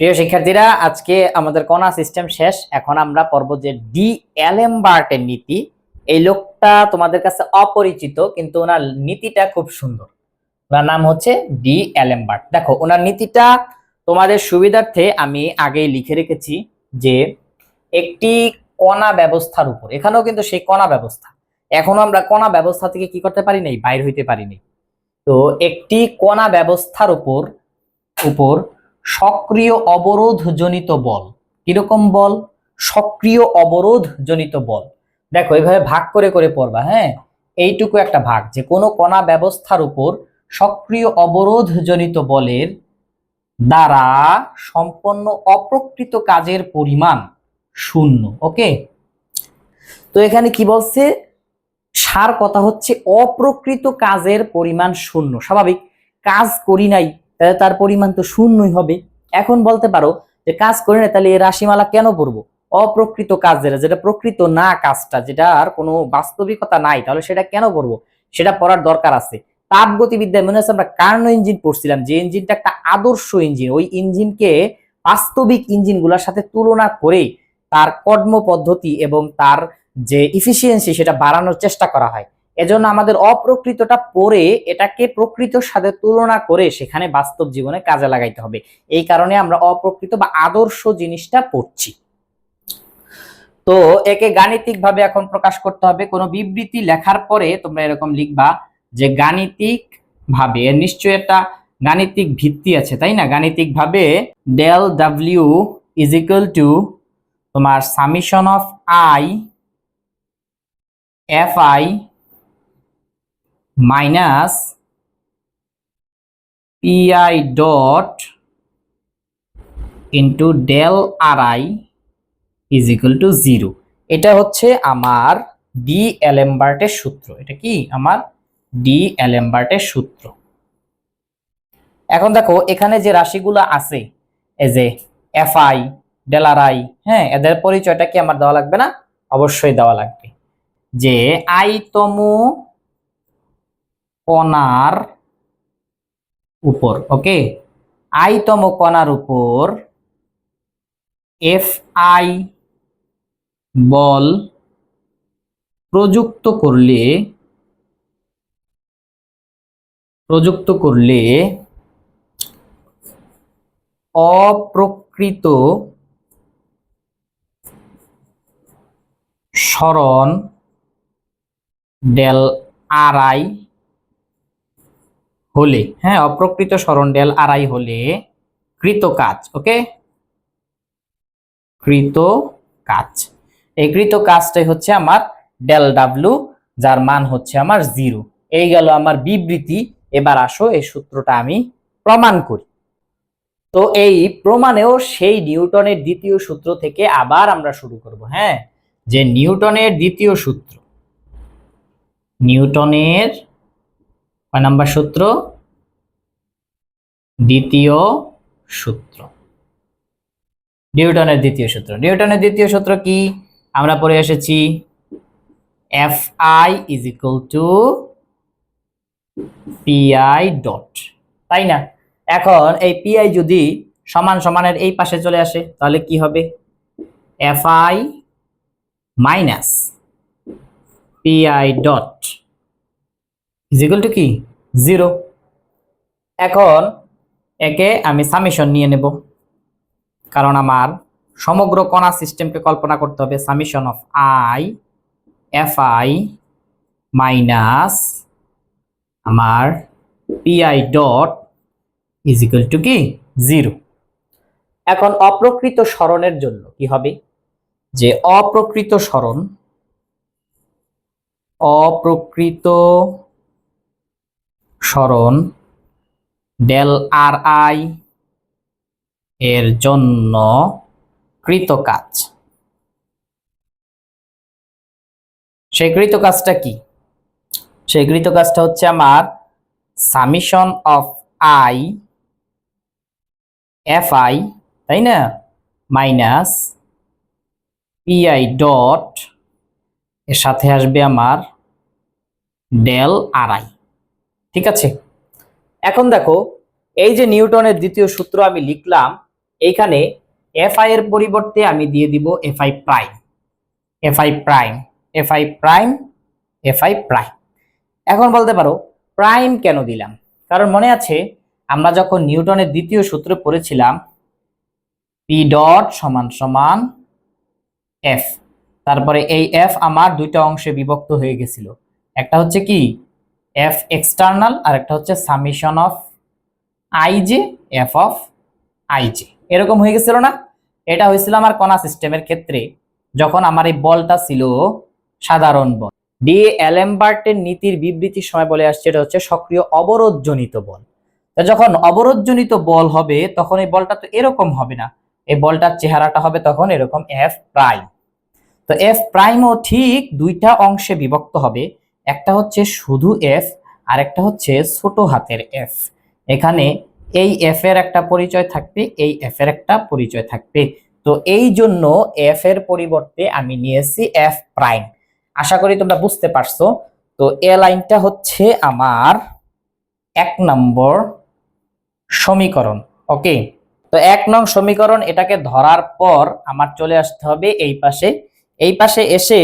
প্রিয় শিক্ষার্থীরা, আজকে আমাদের কণা সিস্টেম শেষ। এখন আমরা পড়ব যে ডি অ্যালেমবার্টের নীতি। এই লোকটা তোমাদের কাছে অপরিচিত, কিন্তু ওনার নীতিটা খুব সুন্দর। ওনার নাম হচ্ছে ডি অ্যালেমবার্ট দেখো, ওনার নীতিটা তোমাদের সুবিধার্থে আমি আগেই লিখে রেখেছি যে একটি কণা ব্যবস্থার উপর, এখানেও কিন্তু সেই কণা ব্যবস্থা। এখনও আমরা কণা ব্যবস্থা থেকে কি করতে পারি নাই? বাইর হইতে পারি নাই। তো একটি কণা ব্যবস্থার উপর উপর সক্রিয় অবরোধ জনিত বল। কীরকম বল? সক্রিয় অবরোধ জনিত বল। দেখো এইভাবে ভাগ করে করে পড়বা হ্যাঁ? এইটুকু একটা ভাগ। যে কোনো কণা ব্যবস্থার উপর সক্রিয় অবরোধ জনিত বলের দ্বারা সম্পন্ন অপ্রকৃত কাজের পরিমাণ শূন্য, ওকে? তো এখানে কি বলছে? সার কথা হচ্ছে অপ্রকৃত কাজের পরিমাণ শূন্য। স্বাভাবিক, কাজ করি নাই তাহলে তার পরিমাণ তো শূন্যই হবে। এখন বলতে পারো যে কাজ করি না তাহলে এই রাশিমালা কেন পড়ব অপ্রকৃত কাজ যেটা যেটা প্রকৃত না কাজটা, যেটা আর কোনো বাস্তবিকতা নাই, তাহলে সেটা কেন পড়ব সেটা পড়ার দরকার আছে। তাপগতিবিদ্যায় মনে হচ্ছে আমরা কার্ন ইঞ্জিন পড়ছিলাম, যে ইঞ্জিনটা একটা আদর্শ ইঞ্জিন, ওই ইঞ্জিনকে বাস্তবিক ইঞ্জিনগুলোর সাথে তুলনা করে তার কর্ম পদ্ধতি এবং তার যে ইফিসিয়েন্সি সেটা বাড়ানোর চেষ্টা করা হয়। এজন্য আমাদের অপ্রকৃতটা পড়ে এটাকে প্রকৃতর সাথে তুলনা করে সেখানে বাস্তব জীবনে কাজে লাগাইতে হবে। এই কারণে আমরা অপ্রকৃত বা আদর্শ জিনিসটা পড়ছি। তো একে গাণিতিক ভাবে এখন প্রকাশ করতে হবে। কোনো বিবৃতি লেখার পরে তোমরা এরকম লিখবা যে গাণিতিক ভাবে এর নিশ্চয়ই একটা গাণিতিক ভিত্তি আছে, তাই না? গাণিতিক ভাবে del W is equal to তোমার summation of I F I minus PI dot into del R I is equal to zero এটা হচ্ছে আমার ডি অ্যালেমবার্টের সূত্র। এটা কি? আমার ডি অ্যালেমবার্টের সূত্র। এখন দেখো, এখানে যে রাশিগুলো আছে, এই যে এফ আই ডেলার আই হ্যাঁ এদের পরিচয়টা কি আমার দেওয়া লাগবে না? অবশ্যই দেওয়া লাগবে। যে আইতম কণার উপর, ওকে? আইতম কণার উপর এফ আই বল প্রযুক্ত করলে প্রযুক্ত করলে অপ্রকৃত সরণ ডেল আর আই হলে হ্যাঁ অপ্রকৃত সরণ ডেল আর হলে কৃত কাজ, ওকে? কৃত কাজ। এই কৃত কাজটাই হচ্ছে আমার ডেল ডাব্লু যার মান হচ্ছে আমার জিরো এই গেল আমার বিবৃতি, এবার আসো এই সূত্রটা আমি প্রমাণ করি। তো এই প্রমাণেও সেই নিউটনের দ্বিতীয় সূত্র থেকে আবার আমরা শুরু করব হ্যাঁ? যে নিউটনের দ্বিতীয় সূত্র, নিউটনের, কয় নাম্বার সূত্র? দ্বিতীয় সূত্র। নিউটনের দ্বিতীয় সূত্র। নিউটনের দ্বিতীয় সূত্র কি? আমরা পড়ে এসেছি F I is equal to PI dot তাই না? এখন এই পিআই যদি সমান সমানের এই পাশে চলে আসে, তাহলে কি হবে? F I minus PI dot is equal to কি? জিরো এখন একে আমি সামিশন নিয়ে নেব। কারণ আমার সমগ্র কণা সিস্টেমকে কল্পনা করতে হবে summation of I, F I minus আমার PI dot is equal to কি? জিরো। এখন অপ্রকৃত স্মরণের জন্য কি হবে? যে অপ্রকৃত স্মরণ অপ্রকৃত স্মরণ ডেল আর আই এর জন্য কৃত কাজ। সেই কৃত কাজটা কি? সেই কৃত কাজটা হচ্ছে আমার summation of I, F I, তাই না? মাইনাস পিআই ডট, এর সাথে আসবে আমার ডেল আর আই। ঠিক আছে? এখন দেখো, এই যে নিউটনের দ্বিতীয় সূত্র আমি লিখলাম, এইখানে এফ আই এর পরিবর্তে আমি দিয়ে দিব F I prime F I prime F I prime F I prime এখন বলতে পারো প্রাইম কেন দিলাম? কারণ মনে আছে, আমরা যখন নিউটনের দ্বিতীয় সূত্র পড়েছিলাম পি ডট সমান সমান এফ তারপরে এই এফ আমার দুইটা অংশে বিভক্ত হয়ে গেছিল। একটা হচ্ছে কি? এফ এক্সটার্নাল আর একটা হচ্ছে summation of I J F of I J এরকম হয়ে গেছিল না? এটা হয়েছিল আমার কণা সিস্টেমের ক্ষেত্রে, যখন আমার এই বলটা ছিল সাধারণ বল। ডি অ্যালেমবার্টের নীতির বিবৃতির সময় বলে আসছে, এটা হচ্ছে সক্রিয় অবরোধজনিত বল। যখন অবরোধজনিত বল হবে, তখন এই বলটা তো এরকম হবে না। এই বলটার চেহারাটা হবে তখন এরকম এফ প্রাইম তো এফ প্রাইমও ঠিক দুইটা অংশে বিভক্ত হবে। একটা হচ্ছে শুধু এফ আর একটা হচ্ছে ছোট হাতের এফ এখানে এই এফ এর একটা পরিচয় থাকবে, এই এফ এর একটা পরিচয় থাকবে। তো এই জন্য এফ এর পরিবর্তে আমি নিয়েছি এফ প্রাইম আশা করি তোমরা বুঝতে পারছ। তো এ লাইনটা হচ্ছে আমার এক নম্বর সমীকরণ, ওকে? তো এক নং সমীকরণ, এটাকে ধরার পর আমার চলে আসতে হবে এই পাশে। এই পাশে এসে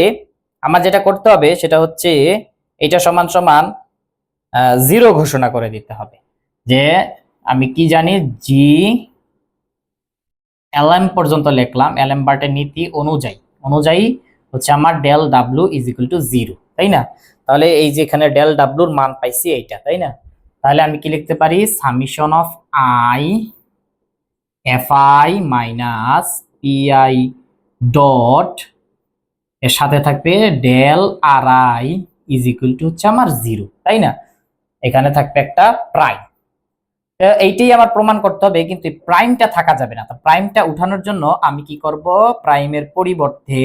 আমার যেটা করতে হবে, সেটা হচ্ছে এটা সমান সমান জিরো ঘোষণা করে দিতে হবে যে আমি কি জানি জি এলএম পর্যন্ত লিখলাম এলএম বার্টের নীতি অনুযায়ী। অনুযায়ী হচ্ছে আমার del W is equal to zero তাই না? তাহলে এই যে এখানে ডেল ডাব্লুর মান পাইছি এইটা, তাই না? তাহলে আমি কি লিখতে পারি? Summation of I F I minus PI dot এর সাথে থাকবে del R I is equal to হচ্ছে আমার জিরো তাই না? এখানে থাকবে একটা প্রাইম এইটাই আমার প্রমাণ করতে হবে, কিন্তু প্রাইমটা থাকা যাবে না। তো প্রাইমটা উঠানোর জন্য আমি কি করব? প্রাইমের পরিবর্তে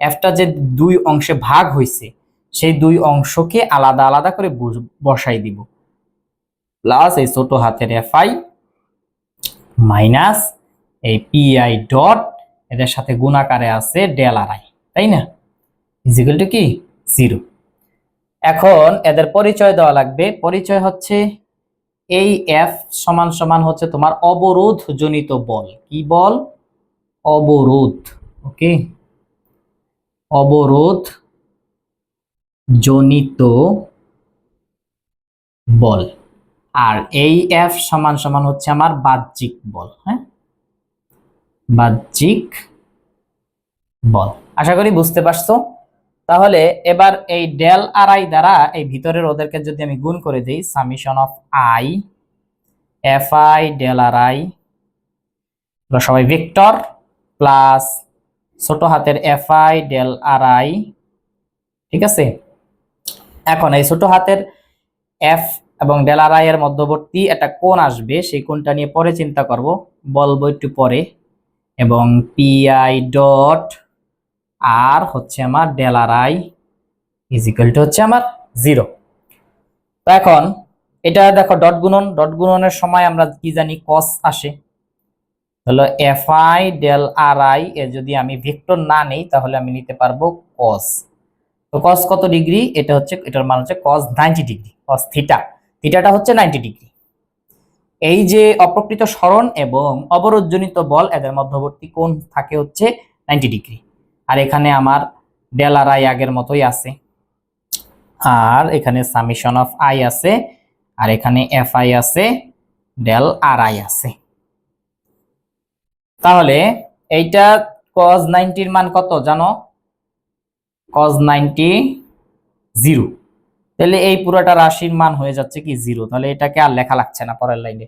এফটা যে দুই অংশে ভাগ হয়েছে, সেই দুই অংশকে আলাদা আলাদা করে বস- বসাই দিব। প্লাস এই ছোট হাতের এফ আই মাইনাস এই পিআই ডট এদের সাথে গুণাকারে আছে ডেল আর আই তাই না? ইজিক্যাল টু কি? জিরো এখন এদের পরিচয় দেওয়া লাগবে। পরিচয় হচ্ছে এই এফ সমান সমান হচ্ছে তোমার অবরোধ জনিত বল। কি বল? অবরোধ। ওকে অবরোধ জনিত বল। আর এই এফ সমান সমান হচ্ছে আমার বাহ্যিক বল হ্যাঁ? বাহ্যিক বল। আশা করি বুঝতে পারছ? তাহলে এবার এই ডেল আর আই দ্বারা এই ভিতরের ওদেরকে যদি আমি গুণ করে দিই summation of I F I del R I সবাই ভেক্টর প্লাস ছোট হাতের F I del R I ঠিক আছে? এখন এই ছোট হাতের এফ এবং ডেল আর আই এর মধ্যবর্তী একটা কোণ আসবে, সেই কোণটা নিয়ে পরে চিন্তা করব। বলব একটু পরে। এবং পি আই ডট আর হচ্ছে আমার del R I is equal to হচ্ছে আমার জিরো তো এখন এটা দেখো ডট গুণন ডট গুণনের সময় আমরা কি জানি কস আসে। হলো F I del R I এর যদি আমি ভেক্টর না নেই, তাহলে আমি নিতে পারব কস তো কস কত ডিগ্রি? এটা হচ্ছে, এটার মান হচ্ছে cos ninety degree cos theta থিটাটা হচ্ছে নাইনটি ডিগ্রি। এই যে অপ্রকৃত স্মরণ এবং অবরোধজনিত বল এদের মধ্যবর্তী কোণ থাকে হচ্ছে নাইনটি ডিগ্রি। আর এখানে আমার ডেল আর আই আগের মতোই আছে। আর এখানে সামিশন অফ আই আছে, আর এখানে এফ আই আছে, ডেল আর আই আছে। তাহলে এইটা কজ নাইনটির মান কত জানো? Cos ninety zero. তাহলে এই পুরোটা রাশির মান হয়ে যাচ্ছে কি জিরো। তাহলে এটাকে আর লেখা লাগছে না পরের লাইনে।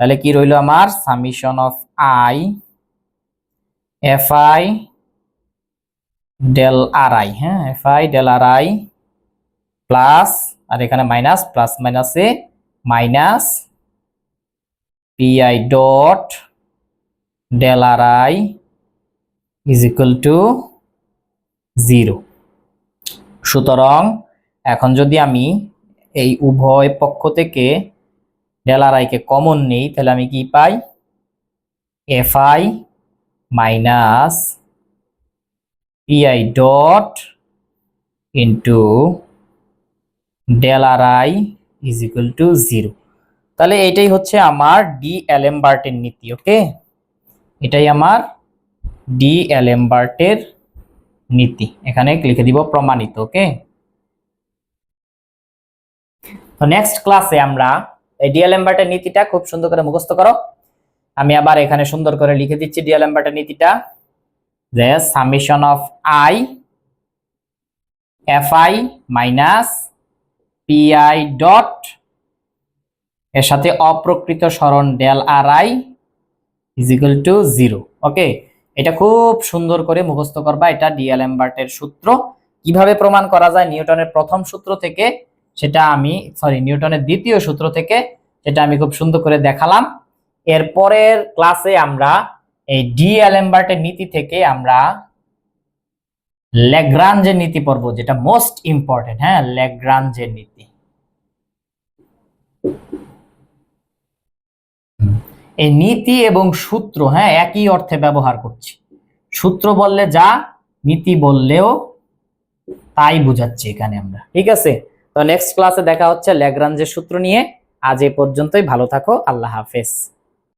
তাহলে কি রইল আমার? Summation of I, F I del R I হ্যাঁ F I del R I plus আর এখানে মাইনাস প্লাস মাইনাসে minus PI dot del R I is equal to zero সুতরাং এখন যদি আমি এই উভয় পক্ষ থেকে ডেল আর আইকে কমন নেই, তাহলে আমি কি পাই? F I minus PI dot into del R I is equal to zero তাহলে এটাই হচ্ছে আমার ডি অ্যালেমবার্টের নীতি, ওকে? এটাই আমার ডি অ্যালেমবার্টের নীতি। এখানে লিখে দিব প্রমাণিত, ওকে? তো নেক্সট ক্লাসে আমরা এই ডি অ্যালেমবার্টের নীতিটা খুব সুন্দর করে মুখস্থ করো। আমি আবার এখানে সুন্দর করে লিখে দিচ্ছি ডি অ্যালেমবার্টের নীতিটা। যে summation of I F I minus PI dot এর সাথে অপ্রকৃত সরণ del R I is equal to zero okay এটা খুব সুন্দর করে মুখস্থ করবা, এটা ডিএল এম্বার্টের সূত্র। কীভাবে প্রমাণ করা যায় নিউটনের প্রথম সূত্র থেকে? সেটা আমি সরি নিউটনের দ্বিতীয় সূত্র থেকে, সেটা আমি খুব সুন্দর করে দেখালাম। এরপরের ক্লাসে আমরা এই এম্বার্টের নীতি থেকে আমরা ল্যাগ্রাঞ্জের নীতি পড়ব, যেটা মোস্ট ইম্পর্টেন্ট হ্যাঁ ল্যাগ্রাঞ্জের নীতি। এই নীতি এবং সূত্র হ্যাঁ একই অর্থে ব্যবহার করছি। সূত্র বললে যা, নীতি বললেও তাই বুঝাচ্ছি এখানে আমরা। ঠিক আছে? তো নেক্সট ক্লাসে দেখা হচ্ছে ল্যাগ্রাঞ্জের সূত্র নিয়ে। আজ এ পর্যন্তই, ভালো থাকো, আল্লাহ হাফেজ।